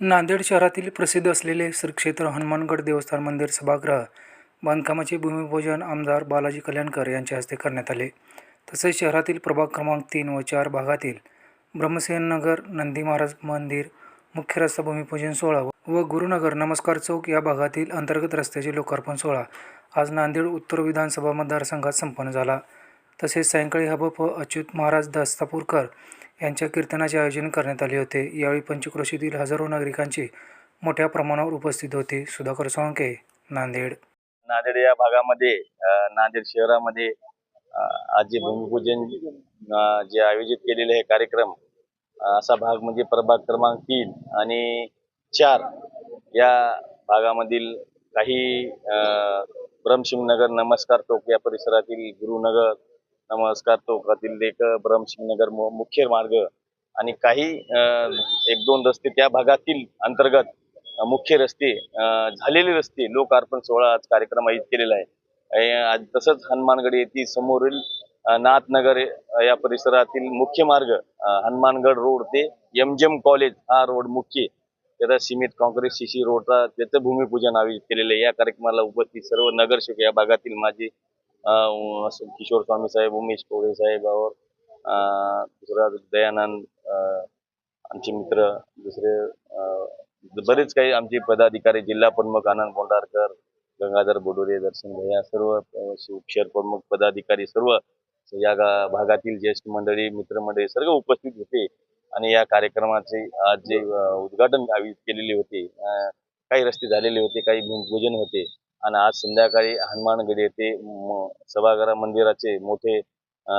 नांदेड शहरातील प्रसिद्ध असलेले श्री क्षेत्र हनुमानगड देवस्थान मंदिर सभागृह बांधकामाचे भूमिपूजन आमदार बालाजी कल्याणकर यांच्या हस्ते करण्यात आले. तसेच शहरातील प्रभाग क्रमांक तीन व चार भागातील ब्रह्मसेननगर नंदी महाराज मंदिर मुख्य रस्ता भूमिपूजन सोहळा व गुरुनगर नमस्कार चौक या भागातील अंतर्गत रस्त्याचे लोकार्पण सोहळा आज नांदेड उत्तर विधानसभा मतदारसंघात संपन्न झाला. तसेच सायंकाळी हबप अच्युत महाराज दस्तापूरकर यांच्या कीर्तनाचे आयोजन करण्यात आले होते. यावेळी पंचक्रोशीतील हजारो नागरिकांची मोठ्या प्रमाणावर उपस्थित होते. सुधाकर सोळंके नांदेड. नांदेड या भागामध्ये नांदेड शहरामध्ये आज जे भूमिपूजन जे आयोजित केलेले हे कार्यक्रम असा भाग म्हणजे प्रभाग क्रमांक तीन आणि चार या भागामधील काही ब्रह्मशिंगनगर ब्रह्मशिवनगर नमस्कार टोक या परिसरातील गुरुनगर नमस्कार टोकातील एक ब्रह्मशिवनगर मुख्य मार्ग. आणि काही एक दोन रस्ते त्या भागातील अंतर्गत मुख्य रस्ते झालेले रस्ते लोकार्पण सोहळा आज कार्यक्रम आयोजित केलेला आहे. आज तसंच हनुमानगड येथील समोरील नाथनगर या परिसरातील मुख्य मार्ग हनुमानगड रोड ते एमजेम कॉलेज हा रोड मुख्य. त्याचा सिमेंट काँक्रीट सी रोडचा त्याचं भूमिपूजन आयोजित केलेलं आहे. या कार्यक्रमाला उपस्थित सर्व नगरसेवक या भागातील माझे किशोर स्वामी साहेब उमेश कोळे साहेब और दुसरा दयानंद आमचे मित्र दुसरे बरेच काही आमचे पदाधिकारी जिल्हा प्रमुख आनंद बोंडारकर गंगाधर बोडोरे दर्शन भैया सर्व शहर प्रमुख पदाधिकारी सर्व या भागातील ज्येष्ठ मंडळी मित्रमंडळी सर्व उपस्थित होते. आणि या कार्यक्रमाचे आज जे उद्घाटन केलेले होते काही रस्ते झालेले होते काही भूमिपूजन होते. आणि आज संध्याकाळी हनुमानगड येथे म- सभागृह मंदिराचे मोठे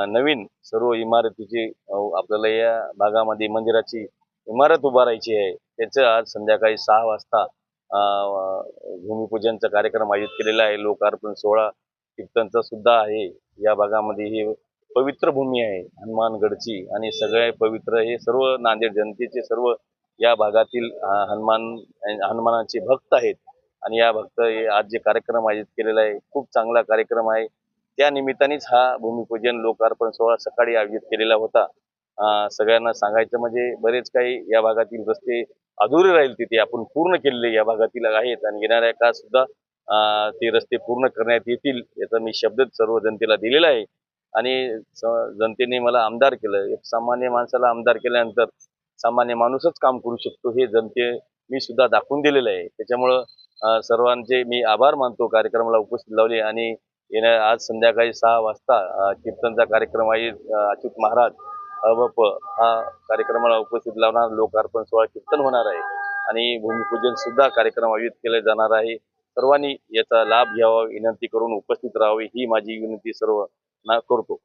नवीन सर्व इमारतीची आपल्याला या भागामध्ये मंदिराची इमारत उभारायची आहे. त्याचं आज संध्याकाळी सहा वाजता अ, भूमिपूजनचा कार्यक्रम आयोजित केलेला आहे. लोकार्पण सोहळा कीर्तनचा सुद्धा आहे. या भागामध्ये ही पवित्र भूमी आहे. हनुमानगडची आणि सगळे पवित्र हे सर्व नांदेड जनतेचे सर्व या भागातील हनुमान हनुमानाचे भक्त आहेत. आणि या भक्त हे आज जे कार्यक्रम आयोजित केलेला आहे खूप चांगला कार्यक्रम आहे. त्या निमित्तानेच हा भूमिपूजन लोकार्पण सोहळा सकाळी आयोजित केलेला होता. सगळ्यांना सांगायचं म्हणजे बरेच काही या भागातील रस्ते अधुरे राहील तिथे. आपण पूर्ण केलेले या भागातील आहेत आणि येणाऱ्या काळात सुद्धा ते रस्ते पूर्ण करण्यात येतील याचा मी शब्द सर्व जनतेला दिलेला आहे. आणि जनतेने मला आमदार केलं. एक सामान्य माणसाला आमदार केल्यानंतर सामान्य माणूसच काम करू शकतो हे जनते मी सुद्धा दाखवून दिलेलं आहे. त्याच्यामुळं सर्वांचे मी आभार मानतो कार्यक्रमाला उपस्थित लावले आणि येण्या आज संध्याकाळी सहा वाजता कीर्तनचा कार्यक्रम आहे अच्युत महाराज अवप हा कार्यक्रमाला उपस्थित लावणार लोकार्पण सोहळा कीर्तन होणार आहे. आणि भूमिपूजन सुद्धा कार्यक्रम आयोजित केले जाणार आहे. सर्वांनी याचा लाभ घ्यावा विनंती करून उपस्थित राहावी ही माझी विनंती सर्व ना करतो.